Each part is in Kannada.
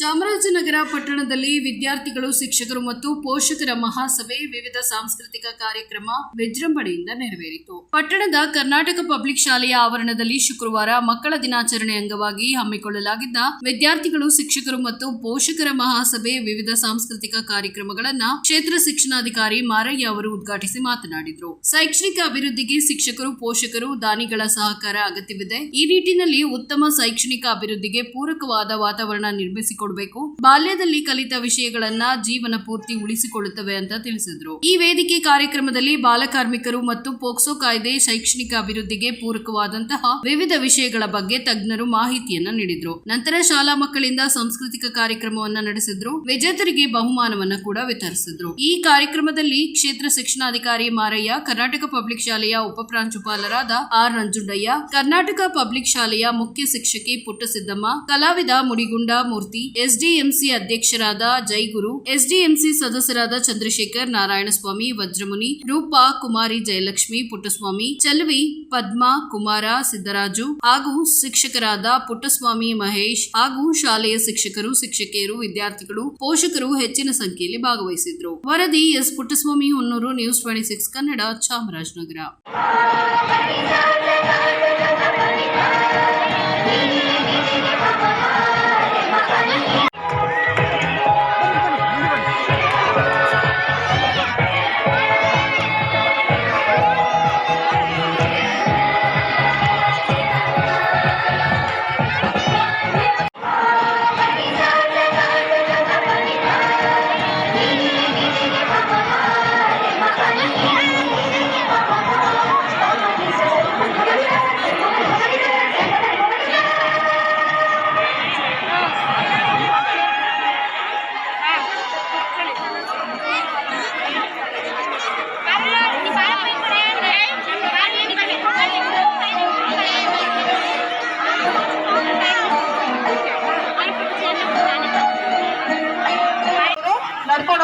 ಚಾಮರಾಜನಗರ ಪಟ್ಟಣದಲ್ಲಿ ವಿದ್ಯಾರ್ಥಿಗಳು, ಶಿಕ್ಷಕರು ಮತ್ತು ಪೋಷಕರ ಮಹಾಸಭೆ ವಿವಿಧ ಸಾಂಸ್ಕೃತಿಕ ಕಾರ್ಯಕ್ರಮ ವಿಜೃಂಭಣೆಯಿಂದ ನೆರವೇರಿತು. ಪಟ್ಟಣದ ಕರ್ನಾಟಕ ಪಬ್ಲಿಕ್ ಶಾಲೆಯ ಆವರಣದಲ್ಲಿ ಶುಕ್ರವಾರ ಮಕ್ಕಳ ದಿನಾಚರಣೆ ಅಂಗವಾಗಿ ಹಮ್ಮಿಕೊಳ್ಳಲಾಗಿದ್ದ ವಿದ್ಯಾರ್ಥಿಗಳು, ಶಿಕ್ಷಕರು ಮತ್ತು ಪೋಷಕರ ಮಹಾಸಭೆ ವಿವಿಧ ಸಾಂಸ್ಕೃತಿಕ ಕಾರ್ಯಕ್ರಮಗಳನ್ನು ಕ್ಷೇತ್ರ ಶಿಕ್ಷಣಾಧಿಕಾರಿ ಮಾರಯ್ಯ ಅವರು ಉದ್ಘಾಟಿಸಿ ಮಾತನಾಡಿದರು. ಶೈಕ್ಷಣಿಕ ಅಭಿವೃದ್ಧಿಗೆ ಶಿಕ್ಷಕರು, ಪೋಷಕರು, ದಾನಿಗಳ ಸಹಕಾರ ಅಗತ್ಯವಿದೆ. ಈ ನಿಟ್ಟಿನಲ್ಲಿ ಉತ್ತಮ ಶೈಕ್ಷಣಿಕ ಅಭಿವೃದ್ಧಿಗೆ ಪೂರಕವಾದ ವಾತಾವರಣ ನಿರ್ಮಿಸಿಕೊಡಬೇಕು ಬಾಲ್ಯದಲ್ಲಿ ಕಲಿತ ವಿಷಯಗಳನ್ನ ಜೀವನ ಪೂರ್ತಿ ಉಳಿಸಿಕೊಳ್ಳುತ್ತವೆ ಅಂತ ತಿಳಿಸಿದ್ರು. ಈ ವೇದಿಕೆ ಕಾರ್ಯಕ್ರಮದಲ್ಲಿ ಬಾಲಕಾರ್ಮಿಕರು ಮತ್ತು ಪೋಕ್ಸೋ ಕಾಯ್ದೆ ಶೈಕ್ಷಣಿಕ ಅಭಿವೃದ್ಧಿಗೆ ಪೂರಕವಾದಂತಹ ವಿವಿಧ ವಿಷಯಗಳ ಬಗ್ಗೆ ತಜ್ಞರು ಮಾಹಿತಿಯನ್ನ ನೀಡಿದ್ರು. ನಂತರ ಶಾಲಾ ಮಕ್ಕಳಿಂದ ಸಾಂಸ್ಕೃತಿಕ ಕಾರ್ಯಕ್ರಮವನ್ನ ನಡೆಸಿದ್ರು. ವಿಜೇತರಿಗೆ ಬಹುಮಾನವನ್ನ ಕೂಡ ವಿತರಿಸಿದ್ರು. ಈ ಕಾರ್ಯಕ್ರಮದಲ್ಲಿ ಕ್ಷೇತ್ರ ಶಿಕ್ಷಣಾಧಿಕಾರಿ ಮಾರಯ್ಯ, ಕರ್ನಾಟಕ ಪಬ್ಲಿಕ್ ಶಾಲೆಯ ಉಪಪ್ರಾಂಶುಪಾಲರಾದ ಆರ್ ನಂಜುಂಡಯ್ಯ ಕರ್ನಾಟಕ ಪಬ್ಲಿಕ್ ಶಾಲೆಯ ಮುಖ್ಯ ಶಿಕ್ಷಕಿ ಪುಟ್ಟಸಿದ್ದಮ್ಮ, ಕಲಾವಿದ ಮುಡಿಗುಂಡ ಮೂರ್ತಿ ಎಸ್ಡಿಎಂಸಿ ಅಧ್ಯಕ್ಷರಾದ ಜೈಗುರು, ಎಸ್ಡಿಎಂಸಿ ಸದಸ್ಯರಾದ ಚಂದ್ರಶೇಖರ್ ನಾರಾಯಣಸ್ವಾಮಿ, ವಜ್ರಮುನಿ, ರೂಪಾ ಕುಮಾರಿ ಜಯಲಕ್ಷ್ಮಿ, ಪುಟ್ಟಸ್ವಾಮಿ, ಚಲವಿ ಪದ್ಮಾ ಕುಮಾರ ಸಿದ್ದರಾಜು ಹಾಗೂ ಶಿಕ್ಷಕರಾದ ಪುಟ್ಟಸ್ವಾಮಿ ಮಹೇಶ್ ಹಾಗೂ ಶಾಲೆಯ ಶಿಕ್ಷಕರು ಶಿಕ್ಷಕಿಯರು ವಿದ್ಯಾರ್ಥಿಗಳು, ಪೋಷಕರು ಹೆಚ್ಚಿನ ಸಂಖ್ಯೆಯಲ್ಲಿ ಭಾಗವಹಿಸಿದ್ರು. ವರದಿ S. Puttaswamy Honnur, news twenty six, Kannada, Chamarajanagar.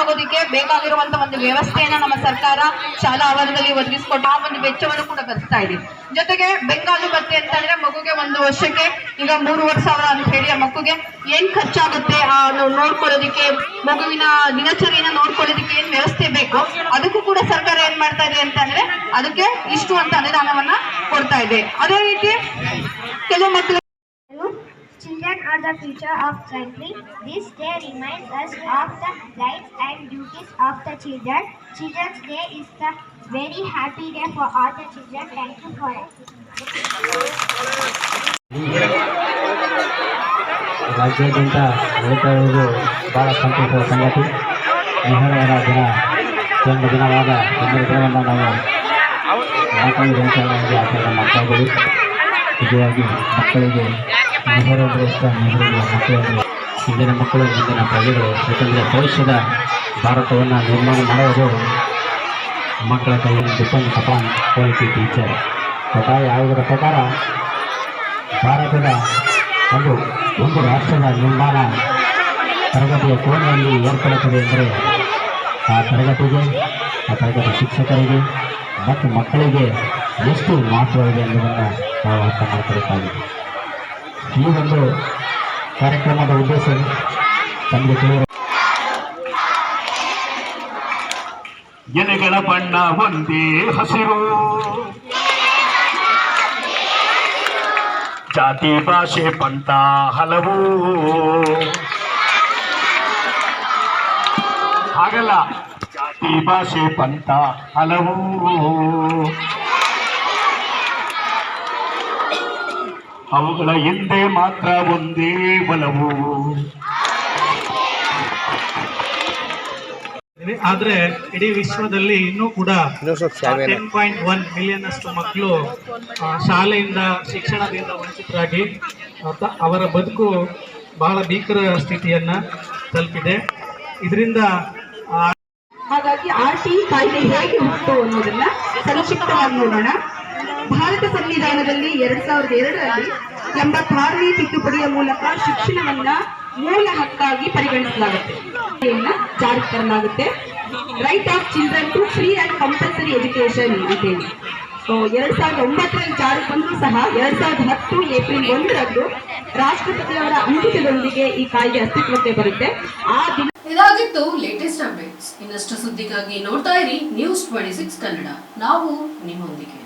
ನಡ್ಕೊಂಡು ಬೇಕಾಗಿರುವಂತ ಒಂದು ವ್ಯವಸ್ಥೆಯನ್ನ ನಮ್ಮ ಸರ್ಕಾರ ಶಾಲಾ ಆವರಣದಲ್ಲಿ ಒದಗಿಸಿಕೊಟ್ಟು ಆ ಒಂದು ವೆಚ್ಚವನ್ನು ಕೂಡ ಭರಿಸ್ತಾ ಇದೆ. ಜೊತೆಗೆ ಬೆಂಗಾಲು ಭತ್ಯೆ ಅಂತಂದ್ರೆ ಮಗುಗೆ ಒಂದು ವರ್ಷಕ್ಕೆ ಈಗ ಮೂರುವರೆ ಸಾವಿರ ಅಂತ ಹೇಳಿ ಆ ಮಗುಗೆ ಏನ್ ಖರ್ಚಾಗುತ್ತೆ ಆ ನೋಡ್ಕೊಳ್ಳೋದಿಕ್ಕೆ, ಮಗುವಿನ ದಿನಚರಿಯನ್ನ ನೋಡ್ಕೊಳ್ಳೋದಿಕ್ಕೆ ಏನ್ ವ್ಯವಸ್ಥೆ ಬೇಕು ಅದಕ್ಕೂ ಕೂಡ ಸರ್ಕಾರ ಏನ್ ಮಾಡ್ತಾ ಇದೆ ಅಂತಂದ್ರೆ ಅದಕ್ಕೆ ಇಷ್ಟು ಅಂತ ಅನುದಾನವನ್ನ ಕೊಡ್ತಾ ಇದೆ. ಅದೇ ರೀತಿ ಕೆಲವು ಮಕ್ಕಳು Children are the future of country. This day reminds us of the rights and duties of the children. Children's Day is the very happy day for all the children. Thank you for it. ರಾಜ್ಯಾದ್ಯಂತ ನಡೀತಾ ಇರುವುದು ಭಾಳ ಸಂತೋಷದ ಸಂಗತಿ ಮಹಿಳೆಯರ ದಿನ ಒಂದು ದಿನವಾದ ಒಂದು ದಿನವನ್ನು ನಾವು ನಾಲ್ಕೈದು ದಿನಗಳಾಗಿ ಆಚರಣೆ ಮಾಡ್ತಾ ಇದ್ದೀವಿ ನಿಜವಾಗಿ ಮಕ್ಕಳಿಗೆ ಇಂದಿನ ಮಕ್ಕಳು ಇಂದಿನ ಪ್ರಜೆಗಳು, ಯಾಕಂದರೆ ಭವಿಷ್ಯದ ಭಾರತವನ್ನು ನಿರ್ಮಾಣ ಮಾಡೋದು ಮಕ್ಕಳ ಕೈಯಲ್ಲಿ ಡಿಪೆಂಡ್ ಅಪಾನ್ ಕ್ವಾಲಿಟಿ ಟೀಚರ್ ಪ್ರಕಾರ ಯಾವುದರ ಪ್ರಕಾರ ಭಾರತದ ಒಂದು ಒಂದು ರಾಷ್ಟ್ರದ ನಿರ್ಮಾಣ ತರಗತಿಯ ಕೋಣೆಯಲ್ಲಿ ಏರ್ಪಡುತ್ತದೆ ಎಂದರೆ ಆ ತರಗತಿಗೆ, ಆ ತರಗತಿ ಶಿಕ್ಷಕರಿಗೆ ಮತ್ತು ಮಕ್ಕಳಿಗೆ ಎಷ್ಟು ಮಹತ್ವವಿದೆ ಎಂಬುದನ್ನು ನಾವು ಅರ್ಥ ಮಾಡ್ಕೊಳ್ಬೇಕಾಗಿದೆ ಈ ಒಂದು ಕಾರ್ಯಕ್ರಮದ ಉದ್ದೇಶ ತಮಗೆ ಎಲೆಗಳ ಬಣ್ಣ ಒಂದೇ ಹಸಿರು. ಜಾತಿ, ಭಾಷೆ, ಪಂಥ ಹಲವು. ಹಾಗಲ್ಲ, ಜಾತಿ, ಭಾಷೆ, ಪಂಥ ಹಲವು. ಅವುಗಳ ಹಿಂದೆ ಮಾತ್ರ ಒಂದೇ ಬಲವು. ಆದ್ರೆ ಇಡೀ ವಿಶ್ವದಲ್ಲಿ ಇನ್ನೂ ಕೂಡ ಟೆನ್ ಪಾಯಿಂಟ್ ಒನ್ ಮಿಲಿಯನ್ ಅಷ್ಟು ಮಕ್ಕಳು ಆ, ಶಾಲೆಯಿಂದ ಶಿಕ್ಷಣದಿಂದ ವಂಚಿತರಾಗಿ ಅವರ ಬದುಕು ಬಹಳ ಭೀಕರ ಸ್ಥಿತಿಯನ್ನ ತಲುಪಿದೆ. ಇದರಿಂದ ಹಾಗಾಗಿ ಆರ್ ಟಿ ಕಾಯ್ದೆ ಹೇಗೆ ಹುಟ್ಟು ಅನ್ನೋದನ್ನ ಸಂಕ್ಷಿಪ್ತವಾಗಿ ನೋಡೋಣ. ಭಾರತ ಸಂವಿಧಾನದಲ್ಲಿ ಎರಡ್ ಸಾವಿರದ ಎರಡರಲ್ಲಿ ಎಂಬತ್ತಾರನೇ ತಿದ್ದುಪಡಿಯ ಮೂಲಕ ಶಿಕ್ಷಣವನ್ನ ಮೂಲ ಹಕ್ಕಾಗಿ ಪರಿಗಣಿಸಲಾಗುತ್ತೆ. ಜಾರಿಗೆ ತರಲಾಗುತ್ತೆ right of children to free and compulsory education ಇದೆ. ಎರಡ್ ಸಾವಿರದ ಒಂಬತ್ತರಲ್ಲಿ ಜಾರಿಗೆ ಬಂದರೂ ಸಹ, ಎರಡ್ ಸಾವಿರದ ಹತ್ತು ಏಪ್ರಿಲ್ ಒಂದರಂದು ರಾಷ್ಟ್ರಪತಿಯವರ ಅಂಕಿತದೊಂದಿಗೆ ಈ ಕಾಯ್ದೆ ಅಸ್ತಿತ್ವಕ್ಕೆ ಬರುತ್ತೆ. ಆ ದಿನ ಇದಾಗಿತ್ತು ಲೇಟೆಸ್ಟ್ ಅಪ್ಡೇಟ್ಸ್ ಇನ್ನಷ್ಟು ಸುದ್ದಿಗಾಗಿ ನೋಡ್ತಾ ಇರಿ ನ್ಯೂಸ್ ಟ್ವೆಂಟಿ ಸಿಕ್ಸ್ ಕನ್ನಡ. ನಾವು ನಿಮ್ಮೊಂದಿಗೆ.